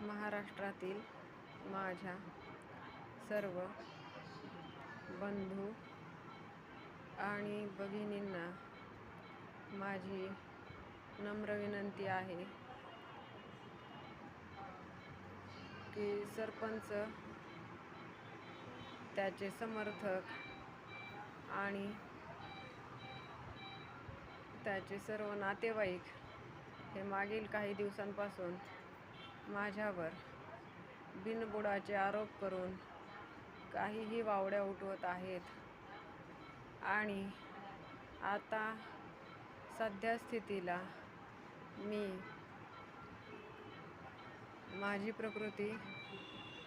महाराष्ट्रातील माझ्या सर्व बंधू आणि भगिनींना माझी नम्र विनंती आहे की सरपंच त्याचे समर्थक आणि त्याचे सर्व नातेवाईक हे मागील काही दिवसांपासून माझ्यावर बिनबुडाचे आरोप करून काहीही वावड्या उठवत आहेत. आणि आता सध्या स्थितीला मी माझी प्रकृती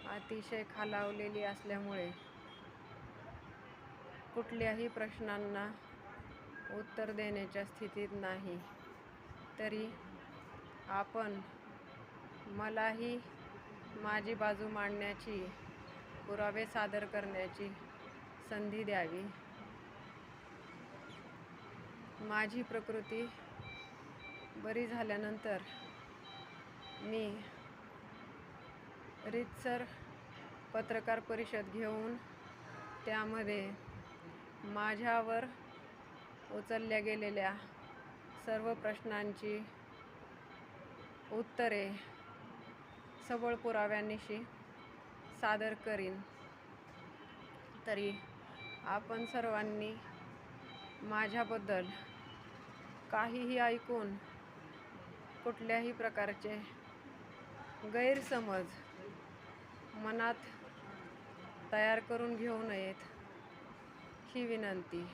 अतिशय खालावलेली असल्यामुळे कुठल्याही प्रश्नांना उत्तर देण्याच्या स्थितीत नाही. तरी आपण मलाही माझी बाजू मांडण्याची पुरावे सादर करण्याची संधी द्यावी. माझी प्रकृती बरी झाल्यानंतर मी रितसर पत्रकार परिषद घेऊन त्यामध्ये माझ्यावर उचलल्या गेलेल्या सर्व प्रश्नांची उत्तरे सबळ पुराव्यानिशी सादर करीन. तरी आपण सर्वांनी माझ्याबद्दल काहीही ऐकून कुठल्याही प्रकारचे गैरसमज मनात तयार करून घेऊ नयेत ही विनंती.